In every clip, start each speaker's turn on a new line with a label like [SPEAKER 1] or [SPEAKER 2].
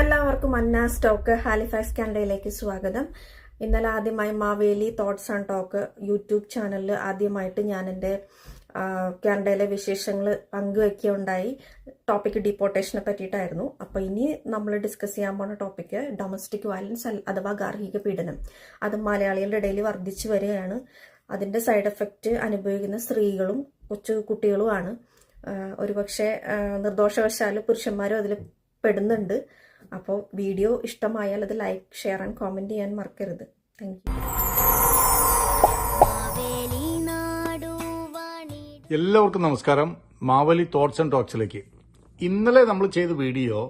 [SPEAKER 1] എല്ലാവർക്കും അന്ന stock Halifax കാനഡയിലേക്ക് സ്വാഗതം. ഇന്നലെ ആദ്യമായി Maveli thoughts and talk YouTube ചാനലിൽ ആദ്യമായിട്ട് ഞാൻ എന്റെ കാനഡയിലെ വിശേഷങ്ങൾ പങ്കുവയ്ക്കുകയുണ്ടായി ടോപ്പിക് ഡിപ്പോർട്ടേഷനെ പറ്റിയിട്ടായിരുന്നു. അപ്പോൾ ഇനി നമ്മൾ ഡിസ്കസ് ചെയ്യാൻ പോണ ടോപ്പിക് ഡൊമസ്റ്റിക് വയലൻസ് അഥവാ ഗാർഹിക പീഡനം. അത് മലയാളികളുടെ ഇടയിൽ വർദ്ധിച്ചു വരികയാണ്. അതിന്റെ സൈഡ് എഫക്റ്റ് അനുഭവിക്കുന്ന സ്ത്രീകളും കൊച്ചു കുട്ടികളുമാണ്. ഒരുപക്ഷെ നിർദോഷവശാൽ പുരുഷന്മാരും അതിൽ പെടുന്നുണ്ട്. അപ്പോൾ വീഡിയോ ഇഷ്ടമായാൽ അത് ലൈക്ക് ഷെയർ ആൻഡ് കോമെന്റ് ചെയ്യാൻ മറക്കരുത്. താങ്ക് യു
[SPEAKER 2] എല്ലാവർക്കും നമസ്കാരം. മാവലി തോട്ട്സ് ആൻഡ് ടോക്സിലേക്ക് ഇന്നലെ നമ്മൾ ചെയ്ത വീഡിയോ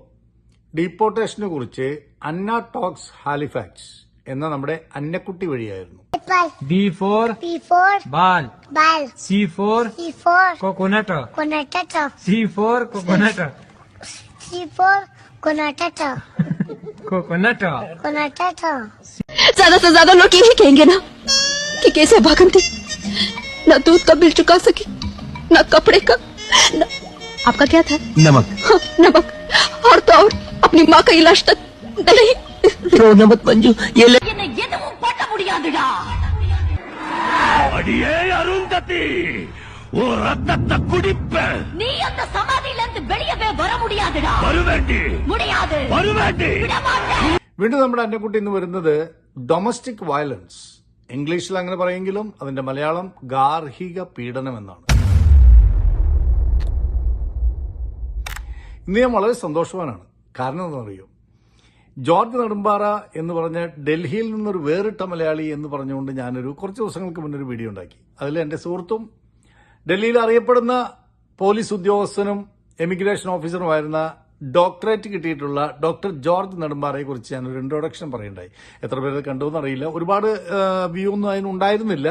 [SPEAKER 2] ഡീപ്പോർട്ടേഷനെ കുറിച്ച് അന്ന ടോക്സ് ഹാലിഫാക്സ് എന്ന നമ്മുടെ അന്നക്കുട്ടി വഴിയായിരുന്നു.
[SPEAKER 3] B for
[SPEAKER 4] B for
[SPEAKER 3] ball.
[SPEAKER 4] ball.
[SPEAKER 3] C for
[SPEAKER 4] C
[SPEAKER 3] C coconut.
[SPEAKER 5] ज़्यादा से ज़्यादा लोग यही कहेंगे ना कि कैसे भागम थी। ना दूध का बिल चुका सकी ना कपड़े का ना... आपका क्या था?
[SPEAKER 6] नमक।
[SPEAKER 5] हाँ, नमक। और तो और अपनी माँ का इलाज तक नहीं।
[SPEAKER 6] तो रोना मत मंजू ये ले
[SPEAKER 7] ये, तो वो बड़ा ஓ ரத்தத்தை குடிப்ப
[SPEAKER 8] நீ அந்த சமாதியில இருந்து வெளியவே வர முடியாதுடா
[SPEAKER 7] வருவேண்டி
[SPEAKER 8] முடியாது
[SPEAKER 7] வருவேண்டி
[SPEAKER 8] விட மாட்டேன்
[SPEAKER 2] വീണ്ടും നമ്മുടെ അന്നക്കുട്ടി ഇന്ന് വരുന്നത് ഡൊമസ്റ്റിക് വയലൻസ് ഇംഗ്ലീഷിൽ അങ്ങനെ പറയെങ്കിലും അതിന്റെ മലയാളം ഗാർഹിക പീഡനം എന്നാണ് ഇന്ന് ഞാൻ വളരെ സന്തോഷവാനാണ് കാരണം എന്താണെന്നറിയോ ജോർജ് നെടുമ്പാറ എന്ന് പറഞ്ഞ ഡൽഹിയിൽ നിന്നൊരു വേറിട്ട മലയാളി എന്ന് പറഞ്ഞുകൊണ്ട് ഞാനൊരു കുറച്ച് ദിവസങ്ങൾക്ക് മുന്നേ ഒരു വീഡിയോ ഉണ്ടാക്കി അതിൽ എൻ്റെ സുഹൃത്തും ഡൽഹിയിൽ അറിയപ്പെടുന്ന പോലീസ് ഉദ്യോഗസ്ഥനും എമിഗ്രേഷൻ ഓഫീസറുമായിരുന്ന ഡോക്ടറേറ്റ് കിട്ടിയിട്ടുള്ള ഡോക്ടർ ജോർജ് നെടുമ്പാറയെ കുറിച്ച് ഒരു ഇൻട്രൊഡക്ഷൻ പറയുണ്ടായി എത്ര പേര് കണ്ടു അറിയില്ല ഒരുപാട് വ്യൂ ഒന്നും അതിനുണ്ടായിരുന്നില്ല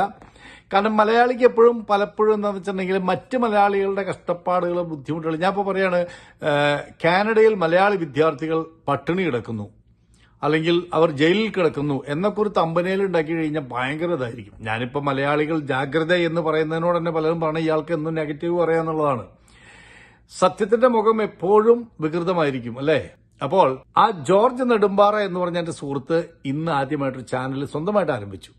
[SPEAKER 2] കാരണം മലയാളിക്ക് എപ്പോഴും പലപ്പോഴും എന്താണെന്ന് വെച്ചിട്ടുണ്ടെങ്കിൽ മറ്റ് മലയാളികളുടെ കഷ്ടപ്പാടുകൾ ബുദ്ധിമുട്ടുകൾ ഞാൻ ഇപ്പോൾ പറയാണ് കാനഡയിൽ മലയാളി വിദ്യാർത്ഥികൾ പട്ടിണി കിടക്കുന്നു. അല്ലെങ്കിൽ അവർ ജയിലിൽ കിടക്കുന്നു എന്നൊക്കെ തമ്പനയിൽ ഉണ്ടാക്കി കഴിഞ്ഞാൽ ഭയങ്കര ഇതായിരിക്കും. ഞാനിപ്പോൾ മലയാളികൾ ജാഗ്രത എന്ന് പറയുന്നതിനോട് തന്നെ പലരും പറഞ്ഞ ഇയാൾക്ക് എന്നും നെഗറ്റീവ് പറയാന്നുള്ളതാണ്. സത്യത്തിന്റെ മുഖം എപ്പോഴും വികൃതമായിരിക്കും അല്ലേ? അപ്പോൾ ആ ജോർജ് നെടുമ്പാറ എന്ന് പറഞ്ഞ എന്റെ സുഹൃത്ത് ഇന്ന് ആദ്യമായിട്ടൊരു ചാനൽ സ്വന്തമായിട്ട് ആരംഭിച്ചു.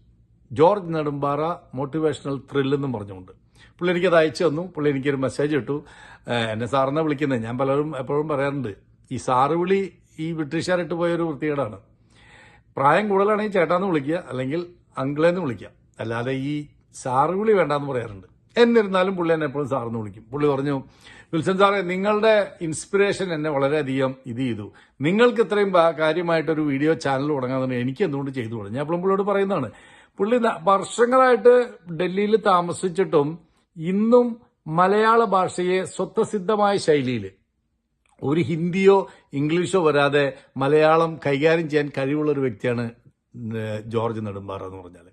[SPEAKER 2] ജോർജ് നെടുമ്പാറ മോട്ടിവേഷണൽ ത്രില്ലെന്നും പറഞ്ഞുകൊണ്ട്. പുള്ളി എനിക്കത് അയച്ചു തന്നു. പുള്ളി എനിക്കൊരു മെസ്സേജ് ഇട്ടു. എന്നെ സാറിനെ വിളിക്കുന്നത് ഞാൻ പലരും എപ്പോഴും പറയാറുണ്ട് ഈ സാറ് വിളി ഈ ബ്രിട്ടീഷുകാരിട്ട് പോയൊരു വൃത്തികേടാണ്. പ്രായം കൂടുതലാണെങ്കിൽ ചേട്ടാന്ന് വിളിക്കുക അല്ലെങ്കിൽ അങ്കിളെന്ന് വിളിക്കുക. അല്ലാതെ ഈ സാറ് വിളി വേണ്ടാന്ന് പറയാറുണ്ട്. എന്നിരുന്നാലും പുള്ളി എന്നെ എപ്പോഴും സാറെന്ന് വിളിക്കും. പുള്ളി പറഞ്ഞു വിൽസൺ സാറേ നിങ്ങളുടെ ഇൻസ്പിറേഷൻ എന്നെ വളരെയധികം ഇത് ചെയ്തു. നിങ്ങൾക്ക് ഇത്രയും കാര്യമായിട്ടൊരു വീഡിയോ ചാനൽ തുടങ്ങാമെന്ന് എനിക്ക് എന്തുകൊണ്ട് ചെയ്തു? തുടങ്ങി ഞാൻ എപ്പോഴും പുള്ളിയോട് പറയുന്നതാണ് പുള്ളി വർഷങ്ങളായിട്ട് ഡൽഹിയിൽ താമസിച്ചിട്ടും ഇന്നും മലയാള ഭാഷയെ സ്വത്വസിദ്ധമായ ശൈലിയിൽ ഒരു ഹിന്ദിയോ ഇംഗ്ലീഷോ വരാതെ മലയാളം കൈകാര്യം ചെയ്യാൻ കഴിവുള്ള ഒരു വ്യക്തിയാണ് ജോർജ് നെടുമ്പാറ എന്ന് പറഞ്ഞാൽ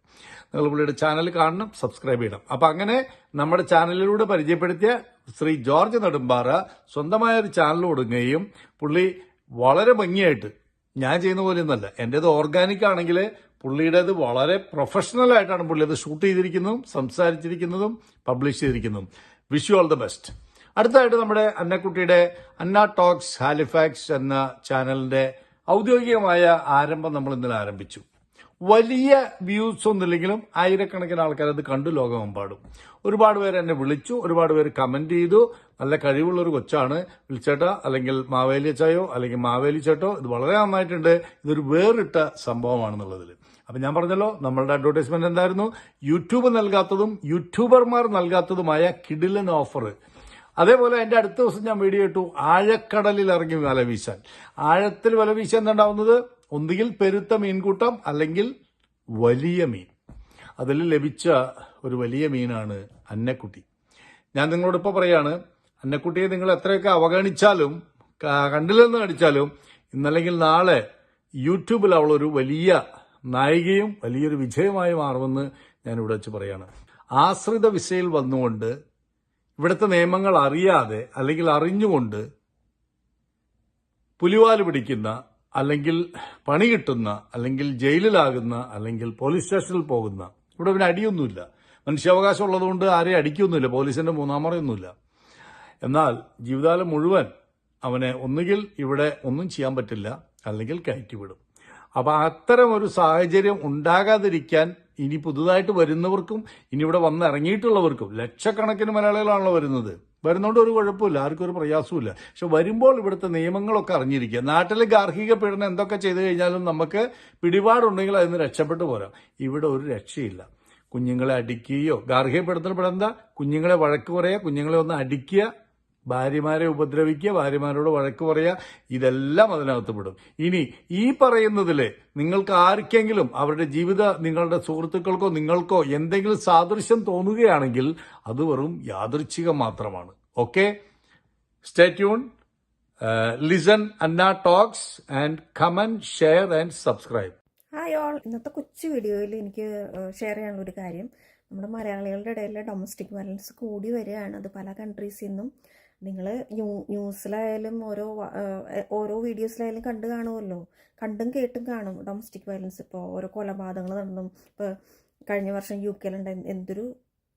[SPEAKER 2] നിങ്ങൾ പുള്ളിയുടെ ചാനൽ കാണണം സബ്സ്ക്രൈബ് ചെയ്യണം. അപ്പം അങ്ങനെ നമ്മുടെ ചാനലിലൂടെ പരിചയപ്പെടുത്തിയ ശ്രീ ജോർജ് നെടുമ്പാറ സ്വന്തമായ ഒരു ചാനൽ കൊടുക്കുകയും പുള്ളി വളരെ ഭംഗിയായിട്ട് ഞാൻ ചെയ്യുന്ന പോലെയൊന്നുമല്ല എന്റേത് ഓർഗാനിക് ആണെങ്കിൽ പുള്ളിയുടേത് വളരെ പ്രൊഫഷണൽ ആയിട്ടാണ് പുള്ളി അത് ഷൂട്ട് ചെയ്തിരിക്കുന്നതും സംസാരിച്ചിരിക്കുന്നതും publish ചെയ്തിരിക്കുന്നതും. Wish you all the best അടുത്തതായിട്ട് നമ്മുടെ അന്നക്കുട്ടിയുടെ അന്ന ടോക്സ് ഹാലിഫാക്സ് എന്ന ചാനലിന്റെ ഔദ്യോഗികമായ ആരംഭം നമ്മൾ ഇന്നലെ ആരംഭിച്ചു. വലിയ വ്യൂസ് ഒന്നുമില്ലെങ്കിലും ആയിരക്കണക്കിന് ആൾക്കാർ അത് കണ്ടു ലോകമെമ്പാടും. ഒരുപാട് പേര് എന്നെ വിളിച്ചു ഒരുപാട് പേര് കമന്റ് ചെയ്തു. നല്ല കഴിവുള്ള ഒരു കൊച്ചാണ്. വിളിച്ചേട്ട അല്ലെങ്കിൽ മാവേലി അച്ചായോ അല്ലെങ്കിൽ മാവേലി ചേട്ടോ ഇത് വളരെ നന്നായിട്ടുണ്ട്. ഇതൊരു വേറിട്ട സംഭവമാണെന്നുള്ളതിൽ. അപ്പൊ ഞാൻ പറഞ്ഞല്ലോ നമ്മളുടെ അഡ്വർടൈസ്മെന്റ് എന്തായിരുന്നു? യൂട്യൂബ് നൽകാത്തതും യൂട്യൂബർമാർ നൽകാത്തതുമായ കിഡിലൻ ഓഫർ അതേപോലെ എന്റെ അടുത്ത ദിവസം ഞാൻ വീഡിയോ ഇട്ടു. ആഴക്കടലിൽ ഇറങ്ങി വല വീശാൻ. ആഴത്തിൽ വല വീശാൻ എന്താണ്ടാവുന്നത് ഒന്നുകിൽ പെരുത്ത മീൻകൂട്ടം അല്ലെങ്കിൽ വലിയ മീൻ. അതിൽ ലഭിച്ച ഒരു വലിയ മീനാണ് അന്നക്കുട്ടി. ഞാൻ നിങ്ങളോട് ഇപ്പോൾ പറയാണ് അന്നക്കുട്ടിയെ നിങ്ങൾ എത്രയൊക്കെ അവഗണിച്ചാലും കണ്ടില്ലെന്ന് നടിച്ചാലും ഇന്നല്ലെങ്കിൽ നാളെ യൂട്യൂബിൽ അവൾ ഒരു വലിയ നായികയും വലിയൊരു വിജയമായി മാറുമെന്ന് ഞാൻ ഇവിടെ വെച്ച് പറയാണ്. ആശ്രിത വിസയിൽ വന്നുകൊണ്ട് ഇവിടുത്തെ നിയമങ്ങൾ അറിയാതെ അല്ലെങ്കിൽ അറിഞ്ഞുകൊണ്ട് പുലിവാൽ പിടിക്കുന്ന അല്ലെങ്കിൽ പണി കിട്ടുന്ന അല്ലെങ്കിൽ ജയിലിലാകുന്ന അല്ലെങ്കിൽ പോലീസ് സ്റ്റേഷനിൽ പോകുന്ന ഇവിടെ പിന്നെ അടിയൊന്നുമില്ല. മനുഷ്യാവകാശം ഉള്ളതുകൊണ്ട് ആരെയും അടിക്കൊന്നുമില്ല. പോലീസിന്റെ മൂന്നാമറയൊന്നുമില്ല. എന്നാൽ ജീവിതകാലം മുഴുവൻ അവനെ ഒന്നുകിൽ ഇവിടെ ഒന്നും ചെയ്യാൻ പറ്റില്ല അല്ലെങ്കിൽ കയറ്റിവിടും. അപ്പൊ അത്തരം ഒരു സാഹചര്യം ഉണ്ടാകാതിരിക്കാൻ ഇനി പുതുതായിട്ട് വരുന്നവർക്കും ഇനി ഇവിടെ വന്ന് ഇറങ്ങിയിട്ടുള്ളവർക്കും ലക്ഷക്കണക്കിന് മലയാളികളാണല്ലോ വരുന്നത്. വരുന്നതുകൊണ്ട് ഒരു കുഴപ്പമില്ല ആർക്കും ഒരു പ്രയാസമില്ല പക്ഷെ വരുമ്പോൾ ഇവിടുത്തെ നിയമങ്ങളൊക്കെ അറിഞ്ഞിരിക്കുക. നാട്ടിലെ ഗാർഹിക പീഡനം എന്തൊക്കെ ചെയ്തു കഴിഞ്ഞാലും നമുക്ക് പിടിപാടുണ്ടെങ്കിൽ അതിന് രക്ഷപ്പെട്ടു പോരാം. ഇവിടെ ഒരു രക്ഷയില്ല. കുഞ്ഞുങ്ങളെ അടിക്കുകയോ ഗാർഹിക പീഡനത്തിൽ പെടുന്ന കുഞ്ഞുങ്ങളെ വഴക്ക് പറയുക കുഞ്ഞുങ്ങളെ ഒന്ന് അടിക്കുക ഭാര്യമാരെ ഉപദ്രവിക്കുക ഭാര്യമാരോട് വഴക്ക് പറയുക ഇതെല്ലാം അതിനകത്ത് പെടും. ഇനി ഈ പറയുന്നതിൽ നിങ്ങൾക്ക് ആർക്കെങ്കിലും അവരുടെ ജീവിത നിങ്ങളുടെ സുഹൃത്തുക്കൾക്കോ നിങ്ങൾക്കോ എന്തെങ്കിലും സാദൃശ്യം തോന്നുകയാണെങ്കിൽ അത് വെറും യാദൃച്ഛികം മാത്രമാണ്. Okay? Stay tune listen Anna talks and comment share and subscribe
[SPEAKER 1] hi all ഇന്നത്തെ കൊച്ചു വീഡിയോയിൽ എനിക്ക് ഷെയർ ചെയ്യാനുള്ള ഒരു കാര്യം. നമ്മുടെ മലയാളികളുടെ ഇടയിലെ ഡൊമസ്റ്റിക് വയലൻസ് കൂടി വരികയാണ്. അത് പല കൺട്രീസിൽ നിന്നും നിങ്ങൾ ന്യൂ ന്യൂസിലായാലും ഓരോ ഓരോ വീഡിയോസിലായാലും കണ്ടു കാണുമല്ലോ കണ്ടും കേട്ടും കാണും. ഡൊമസ്റ്റിക് വയലൻസ് ഇപ്പോൾ ഓരോ കൊലപാതകങ്ങൾ നടന്നും. ഇപ്പോൾ കഴിഞ്ഞ വർഷം യു കെയിലുണ്ടായ എന്തൊരു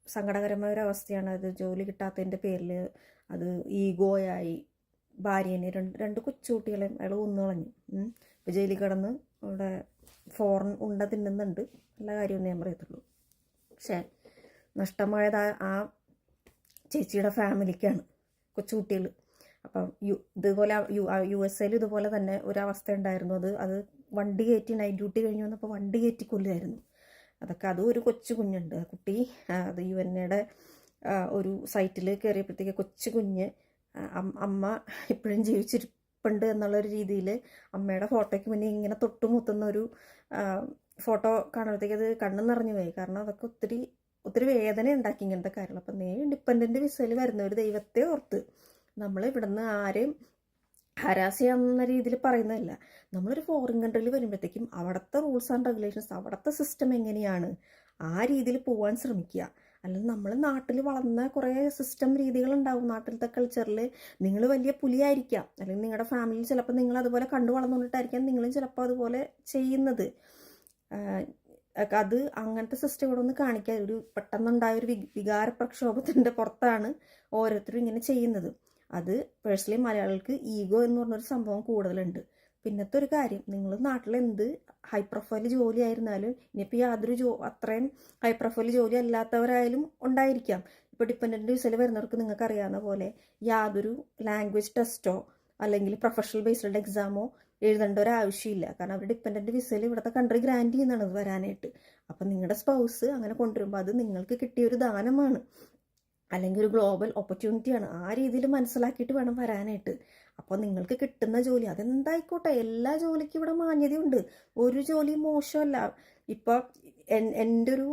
[SPEAKER 1] സങ്കടകരമായ ഒരു അവസ്ഥയാണ് അത്. ജോലി കിട്ടാത്തതിന്റെ പേരിൽ അത് ഈഗോയായി. ഭാര്യേനെ രണ്ട് രണ്ട് കൊച്ചുകുട്ടികളെ അയാൾ കൊന്നു കളഞ്ഞു. ഇപ്പോൾ ജയിലിൽ കിടന്ന് അവിടെ ഫോറൻ ഉണ്ട തിന്നുന്നുണ്ട്. നല്ല കാര്യമൊന്നും ഞാൻ പറയത്തുള്ളൂ. പക്ഷേ നഷ്ടമായത് ആ ചേച്ചിയുടെ ഫാമിലിക്കാണ്. കൊച്ചുകുട്ടികൾ അപ്പം യു ഇതുപോലെ യു യു എസ് എയിൽ ഇതുപോലെ തന്നെ ഒരു അവസ്ഥ ഉണ്ടായിരുന്നു. അത് അത് വണ്ടി കയറ്റി നൈറ്റ് ഡ്യൂട്ടി കഴിഞ്ഞ് വന്നപ്പോൾ വണ്ടി കയറ്റി കൊല്ലുമായിരുന്നു അതൊക്കെ അതും ഒരു കൊച്ചു കുഞ്ഞുണ്ട്. ആ കുട്ടി അത് യു എൻ എയുടെ ഒരു സൈറ്റിൽ കയറിയപ്പോഴത്തേക്ക് കൊച്ചു കുഞ്ഞ് അമ്മ ഇപ്പോഴും ജീവിച്ചിരിപ്പുണ്ട് എന്നുള്ളൊരു രീതിയിൽ അമ്മയുടെ ഫോട്ടോയ്ക്ക് മുന്നേ ഇങ്ങനെ തൊട്ടുമുത്തുന്ന ഒരു ഫോട്ടോ കാണുമ്പോഴത്തേക്ക് അത് കണ്ണു നിറഞ്ഞു പോയി. കാരണം അതൊക്കെ ഒത്തിരി ഒത്തിരി വേദന ഉണ്ടാക്കി ഇങ്ങനത്തെ കാര്യങ്ങൾ. അപ്പം നേ ഇൻഡിപെൻഡന്റ് വിസയിൽ വരുന്ന ഒരു ദൈവത്തെ ഓർത്ത് നമ്മൾ ഇവിടുന്ന് ആരെയും ഹരാസ് ചെയ്യാവുന്ന രീതിയിൽ പറയുന്നതല്ല. നമ്മളൊരു ഫോറിൻ കൺട്രിയിൽ വരുമ്പോഴത്തേക്കും അവിടുത്തെ റൂൾസ് ആൻഡ് റെഗുലേഷൻസ് അവിടുത്തെ സിസ്റ്റം എങ്ങനെയാണ് ആ രീതിയിൽ പോകാൻ ശ്രമിക്കുക. അല്ലെങ്കിൽ നമ്മൾ നാട്ടിൽ വളർന്ന കുറേ സിസ്റ്റം രീതികളുണ്ടാവും നാട്ടിലത്തെ കൾച്ചറിൽ നിങ്ങൾ വലിയ പുലിയായിരിക്കാം അല്ലെങ്കിൽ നിങ്ങളുടെ ഫാമിലിയിൽ ചിലപ്പോൾ നിങ്ങൾ അതുപോലെ കണ്ടു വളർന്നുകൊണ്ടിട്ടായിരിക്കാം നിങ്ങളും ചിലപ്പോൾ അതുപോലെ ചെയ്യുന്നത്. അത് അങ്ങനത്തെ സിസ്റ്റം ഇവിടെ ഒന്ന് കാണിക്കാൻ ഒരു പെട്ടെന്നുണ്ടായ ഒരു വികാര പ്രക്ഷോഭത്തിന്റെ പുറത്താണ് ഓരോരുത്തരും ഇങ്ങനെ ചെയ്യുന്നത്. അത് പേഴ്സണലി മലയാളികൾക്ക് ഈഗോ എന്ന് പറഞ്ഞൊരു സംഭവം കൂടുതലുണ്ട്. പിന്നത്തെ ഒരു കാര്യം നിങ്ങൾ നാട്ടിൽ എന്ത് ഹൈ പ്രൊഫൈൽ ജോലി ആയിരുന്നാലും ഇനിയിപ്പോൾ യാതൊരു ജോ അത്രയും ഹൈ പ്രൊഫൈൽ ജോലി അല്ലാത്തവരായാലും ഉണ്ടായിരിക്കാം. ഇപ്പോൾ ഡിപ്പെൻഡന്റ് വിസയിൽ വരുന്നവർക്ക് നിങ്ങൾക്ക് അറിയാവുന്ന പോലെ യാതൊരു ലാംഗ്വേജ് ടെസ്റ്റോ അല്ലെങ്കിൽ പ്രൊഫഷണൽ ബേസ്ഡ് എക്സാമോ എഴുതേണ്ട ഒരു ആവശ്യമില്ല കാരണം അവർ ഡിപ്പെൻഡന്റ് വിസയിൽ ഇവിടുത്തെ കൺട്രി ഗ്രാൻഡ് ചെയ്യുന്നതാണ് വരാനായിട്ട്. അപ്പം നിങ്ങളുടെ സ്പൗസ് അങ്ങനെ കൊണ്ടുവരുമ്പോൾ അത് നിങ്ങൾക്ക് കിട്ടിയ ഒരു ദാനമാണ്. അല്ലെങ്കിൽ ഒരു ഗ്ലോബൽ ഓപ്പർച്യൂണിറ്റിയാണ് ആ രീതിയിൽ മനസ്സിലാക്കിയിട്ട് വേണം വരാനായിട്ട്. അപ്പോൾ നിങ്ങൾക്ക് കിട്ടുന്ന ജോലി അതെന്തായിക്കോട്ടെ എല്ലാ ജോലിക്കും ഇവിടെ മാന്യതയുണ്ട്. ഒരു ജോലി മോശമല്ല. ഇപ്പോൾ എന്റെ ഒരു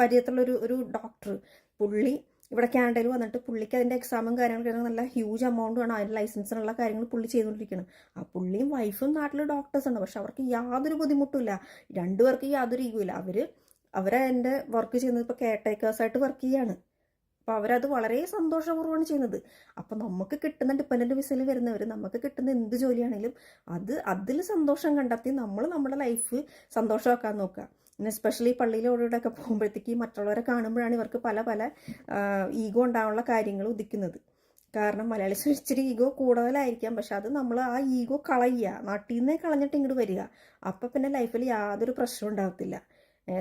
[SPEAKER 1] പരിചയത്തിലുള്ളൊരു ഒരു ഡോക്ടർ പുള്ളി ഇവിടെ കാനഡയിൽ വന്നിട്ട് പുള്ളിക്ക് അതിന്റെ എക്സാമും കാര്യങ്ങളൊക്കെ നല്ല ഹ്യൂജ് എമൗണ്ട് ആണ് അതിന്റെ ലൈസൻസിനുള്ള കാര്യങ്ങൾ പുള്ളി ചെയ്തുകൊണ്ടിരിക്കുന്നത് ആ പുള്ളിയും വൈഫും നാട്ടിൽ ഡോക്ടേഴ്സ് ഉണ്ട് പക്ഷെ അവർക്ക് യാതൊരു ബുദ്ധിമുട്ടില്ല രണ്ടുപേർക്ക് യാതൊരു ഇല്ല. അവർ അവരെ എന്റെ വർക്ക് ചെയ്യുന്നത് ഇപ്പോൾ കെയർടേക്കേഴ്സായിട്ട് വർക്ക് ചെയ്യാണ്. അപ്പോൾ അവരത് വളരെ സന്തോഷപൂർവമാണ് ചെയ്യുന്നത്. അപ്പോൾ നമുക്ക് കിട്ടുന്ന ഡിപ്പെൻഡന്റ് വിസയിൽ വരുന്നവർ നമുക്ക് കിട്ടുന്ന എന്ത് ജോലിയാണെങ്കിലും അത് അതിൽ സന്തോഷം കണ്ടെത്തി നമ്മൾ നമ്മുടെ ലൈഫ് സന്തോഷമാക്കാൻ നോക്കുക. പിന്നെ എസ്പെഷ്യലി പള്ളിയിലൂടെയൊക്കെ പോകുമ്പോഴത്തേക്ക് മറ്റുള്ളവരെ കാണുമ്പോഴാണ് ഇവർക്ക് പല പല ഈഗോ ഉണ്ടാവാനുള്ള കാര്യങ്ങൾ ഉദിക്കുന്നത്. കാരണം മലയാളി ഇച്ചിരി ഈഗോ കൂടുതലായിരിക്കാം. പക്ഷെ അത് നമ്മൾ ആ ഈഗോ കളയുക. നാട്ടിൽ നിന്നേ കളഞ്ഞിട്ട് ഇങ്ങോട്ട് വരിക. അപ്പം പിന്നെ ലൈഫിൽ യാതൊരു പ്രശ്നവും ഉണ്ടാകത്തില്ല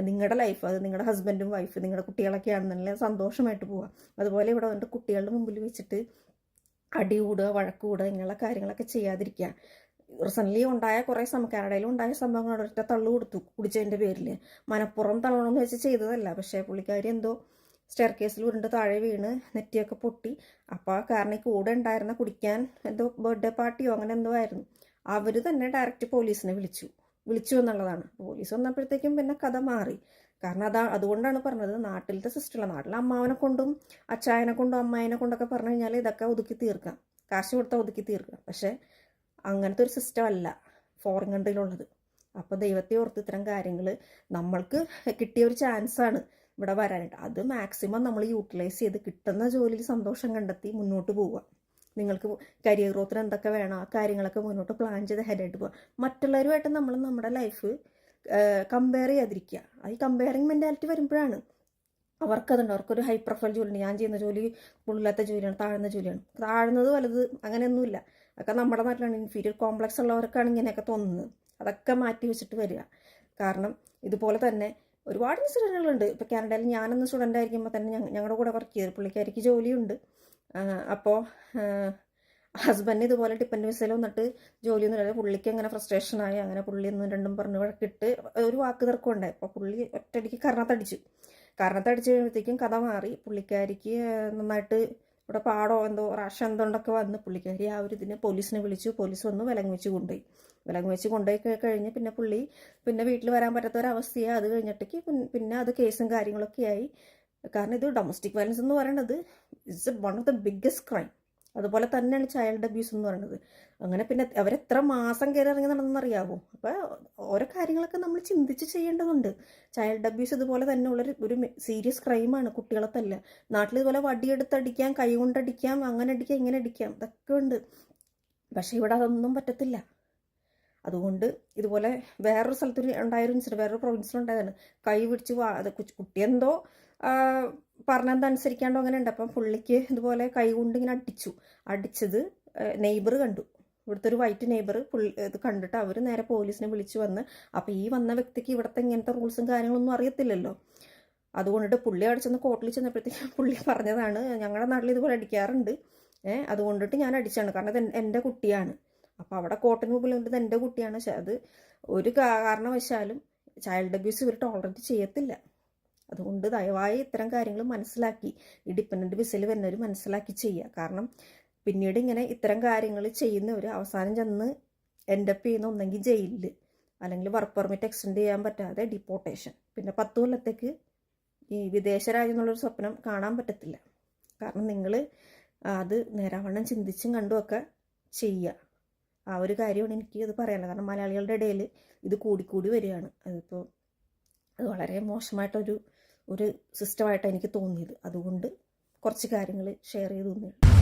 [SPEAKER 1] നിങ്ങളുടെ ലൈഫ് അത് നിങ്ങളുടെ ഹസ്ബൻഡും വൈഫ് നിങ്ങളുടെ കുട്ടികളൊക്കെ ആണെന്നുണ്ടെങ്കിൽ സന്തോഷമായിട്ട് പോവുക അതുപോലെ ഇവിടെ വന്നിട്ട് കുട്ടികളുടെ മുമ്പിൽ വെച്ചിട്ട് അടി കൂടുക വഴക്ക് കൂടുക ഇങ്ങനെയുള്ള കാര്യങ്ങളൊക്കെ ചെയ്യാതിരിക്കുക. റീസെന്റ്ലി ഉണ്ടായ കുറേ കാനഡയിൽ ഉണ്ടായ സംഭവങ്ങൾ ഒറ്റ തള്ളു കൊടുത്തു കുടിച്ചതിന്റെ പേരിൽ മനപ്പുറം തള്ളണമെന്ന് വെച്ച് ചെയ്തതല്ല പക്ഷേ പുള്ളിക്കാരി എന്തോ സ്റ്റെയർ കേസിൽ ഉരുണ്ട് താഴെ വീണ് നെറ്റിയൊക്കെ പൊട്ടി. അപ്പോൾ കാരണം കൂടെ ഉണ്ടായിരുന്ന കുടിക്കാൻ എന്തോ ബർത്ത്ഡേ പാർട്ടിയോ അങ്ങനെ എന്തോ ആയിരുന്നു. അവർ തന്നെ ഡയറക്റ്റ് പോലീസിനെ വിളിച്ചു. വിളിച്ചു എന്നുള്ളതാണ്. പോലീസ് വന്നപ്പോഴത്തേക്കും പിന്നെ കഥ മാറി. കാരണം അതാ അതുകൊണ്ടാണ് പറഞ്ഞത് നാട്ടിലത്തെ സിസ്റ്റമുള്ള നാട്ടിലെ അമ്മാവനെ കൊണ്ടും അച്ചായനെ കൊണ്ടും അമ്മായിനെ കൊണ്ടൊക്കെ പറഞ്ഞു കഴിഞ്ഞാൽ ഇതൊക്കെ ഒതുക്കി തീർക്കാം. കാശ് കൊടുത്താൽ ഒതുക്കി തീർക്കാം. പക്ഷേ അങ്ങനത്തെ ഒരു സിസ്റ്റം അല്ല. ഫോറിൻ കൺട്രിയിലുള്ളത് അപ്പോൾ ദൈവത്തെ ഓർത്ത് ഇത്തരം കാര്യങ്ങൾ നമ്മൾക്ക് കിട്ടിയ ഒരു ചാൻസാണ് ഇവിടെ വരാനായിട്ട്. അത് മാക്സിമം നമ്മൾ യൂട്ടിലൈസ് ചെയ്ത് കിട്ടുന്ന ജോലിയിൽ സന്തോഷം കണ്ടെത്തി മുന്നോട്ട് പോവുക. നിങ്ങൾക്ക് കരിയർ ഗ്രോത്തിന് എന്തൊക്കെ വേണം ആ കാര്യങ്ങളൊക്കെ മുന്നോട്ട് പ്ലാൻ ചെയ്ത് ഹെഡായിട്ട് പോവുക. മറ്റുള്ളവരുമായിട്ട് നമ്മൾ നമ്മുടെ ലൈഫ് കമ്പയർ ചെയ്യാതിരിക്കുക. ആ ഈ കമ്പയറിങ് മെന്റാലിറ്റി വരുമ്പോഴാണ് അവർക്കതുണ്ട്. അവർക്കൊരു ഹൈ പ്രൊഫൈൽ ജോലിയുണ്ട്. ഞാൻ ചെയ്യുന്ന ജോലി ഉള്ളിലത്തെ ജോലിയാണ് താഴ്ന്ന ജോലിയാണ്. താഴ്ന്നത് വലുത് അങ്ങനെയൊന്നുമില്ല. അതൊക്കെ നമ്മുടെ നാട്ടിലാണ്. ഇൻഫീരിയർ കോംപ്ലക്സ് ഉള്ളവർക്കാണ് ഇങ്ങനെയൊക്കെ തോന്നുന്നത്. അതൊക്കെ മാറ്റി വെച്ചിട്ട് വരിക. കാരണം ഇതുപോലെ തന്നെ ഒരുപാട് ഇൻസിഡന്റുകളുണ്ട്. ഇപ്പോൾ കാനഡയിൽ ഞാനൊന്ന് സ്റ്റുഡന്റ് ആയിരിക്കുമ്പോൾ തന്നെ ഞങ്ങളുടെ കൂടെ വർക്ക് ചെയ്തു. പുള്ളിക്കാരിക്ക് ജോലിയുണ്ട്. അപ്പോൾ ഹസ്ബൻഡ് ഇതുപോലെ ഡിപ്പെൻഡ് വിസയിൽ വന്നിട്ട് ജോലിയൊന്നും ഇല്ലാതെ പുള്ളിക്ക് അങ്ങനെ ഫ്രസ്ട്രേഷനായി അങ്ങനെ പുള്ളി ഒന്നും രണ്ടും പറഞ്ഞ് വഴക്കിട്ട് ഒരു വാക്ക് തർക്കം ഉണ്ടായി. അപ്പോൾ പുള്ളി ഒറ്റയടിക്ക് കർണത്തടിച്ചു കർണത്തടിച്ച് കഴിയുമ്പോഴത്തേക്കും കഥ മാറി. പുള്ളിക്കാരിക്ക് നന്നായിട്ട് ഇവിടെ പാടോ എന്തോ റാഷ എന്തുകൊണ്ടൊക്കെ വന്ന് പുള്ളിക്കാരി ആ ഒരു ഇതിനെ പോലീസിനെ വിളിച്ചു. പോലീസ് വന്ന് വിലങ്ങ് വെച്ച് കൊണ്ടുപോയി. വിലങ്ങ് വെച്ച് കൊണ്ടുപോയി കഴി- കഴിഞ്ഞ് പിന്നെ പുള്ളി പിന്നെ വീട്ടിൽ വരാൻ പറ്റാത്ത അത് കഴിഞ്ഞിട്ടേക്ക് പിന്നെ അത് കേസും കാര്യങ്ങളൊക്കെ ആയി. കാരണം ഇത് ഡൊമസ്റ്റിക് വയലൻസ് എന്ന് പറയുന്നത് it's one of the biggest crime അതുപോലെ തന്നെയാണ് ചൈൽഡ് അബ്യൂസ് എന്ന് പറയുന്നത്. അങ്ങനെ പിന്നെ അവരെത്ര മാസം കയറി ഇറങ്ങി നടന്നറിയാവോ അപ്പോൾ ഓരോ കാര്യങ്ങളൊക്കെ നമ്മൾ ചിന്തിച്ച് ചെയ്യേണ്ടതുണ്ട്. ചൈൽഡ് അബ്യൂസ് ഇതുപോലെ തന്നെ ഉള്ളൊരു ഒരു സീരിയസ് ക്രൈമാണ് കുട്ടികളെ തല്ല നാട്ടിൽ ഇതുപോലെ വടിയെടുത്തടിക്കാം കൈ കൊണ്ടടിക്കാം അങ്ങനെ അടിക്കാം ഇങ്ങനെ അടിക്കാം ഇതൊക്കെ ഉണ്ട്. പക്ഷേ ഇവിടെ അതൊന്നും പറ്റത്തില്ല. അതുകൊണ്ട് ഇതുപോലെ വേറൊരു സ്ഥലത്തൊരു ഉണ്ടായൊരു ഇൻസിഡന്റ് വേറൊരു പ്രൊവിൻസിൽ ഉണ്ടായതാണ്. കൈ പിടിച്ച് അത് കുട്ടിയെന്തോ പറഞ്ഞതനുസരിക്കാണ്ടോ അങ്ങനെ ഉണ്ട്. അപ്പം പുള്ളിക്ക് ഇതുപോലെ കൈ കൊണ്ട് ഇങ്ങനെ അടിച്ചു. അടിച്ചത് നെയ്ബർ കണ്ടു. ഇവിടുത്തെ ഒരു വൈറ്റ് നെയ്ബർ പുള്ളി ഇത് കണ്ടിട്ട് അവർ നേരെ പോലീസിനെ വിളിച്ചു വന്ന് അപ്പോൾ ഈ വന്ന വ്യക്തിക്ക് ഇവിടുത്തെ ഇങ്ങനത്തെ റൂൾസും കാര്യങ്ങളൊന്നും അറിയത്തില്ലല്ലോ. അതുകൊണ്ടിട്ട് പുള്ളി അവിടെ ചെന്ന് കോർട്ടിൽ ചെന്നപ്പോഴത്തേക്കും പുള്ളി പറഞ്ഞതാണ് ഞങ്ങളുടെ നാട്ടിൽ ഇതുപോലെ അടിക്കാറുണ്ട്. ഏഹ് അതുകൊണ്ടിട്ട് ഞാൻ അടിച്ചാണ് കാരണം ഇത് എൻ- എന്റെ കുട്ടിയാണ്. അപ്പോൾ അവിടെ കോട്ടൺ മുമ്പിൽ ഇത് എന്റെ കുട്ടിയാണ്. അത് ഒരു കാരണവശാലും ചൈൽഡ് അബ്യൂസ് ഇവർ ടോളറേറ്റ് ചെയ്യത്തില്ല. അതുകൊണ്ട് ദയവായി ഇത്തരം കാര്യങ്ങൾ മനസ്സിലാക്കി ഈ ഡിപ്പെൻഡന്റ് വിസയിൽ വരുന്നവർ മനസ്സിലാക്കി ചെയ്യുക. കാരണം പിന്നീട് ഇങ്ങനെ ഇത്തരം കാര്യങ്ങൾ ചെയ്യുന്നവർ അവസാനം ചെന്ന് എൻഡപ്പ് ചെയ്യുന്ന ഒന്നെങ്കിൽ ജയിലിൽ അല്ലെങ്കിൽ വർക്ക് പെർമിറ്റ് എക്സ്റ്റെൻഡ് ചെയ്യാൻ പറ്റാതെ ഡിപ്പോർട്ടേഷൻ പിന്നെ പത്ത് കൊല്ലത്തേക്ക് ഈ വിദേശ രാജ്യം എന്നുള്ളൊരു സ്വപ്നം കാണാൻ പറ്റത്തില്ല. കാരണം നിങ്ങൾ അത് നേരാവണ്ണം ചിന്തിച്ചും കണ്ടുമൊക്കെ ചെയ്യുക. ആ ഒരു കാര്യമാണ് എനിക്ക് ഇത് പറയാനുള്ളത്. കാരണം മലയാളികളുടെ ഇടയിൽ ഇത് കൂടിക്കൂടി വരികയാണ്. അതിപ്പോൾ അത് വളരെ മോശമായിട്ടൊരു ഒരു സിസ്റ്റമായിട്ടാണ് എനിക്ക് തോന്നിയത്. അതുകൊണ്ട് കുറച്ച് കാര്യങ്ങൾ ഷെയർ ചെയ്തു തന്നു.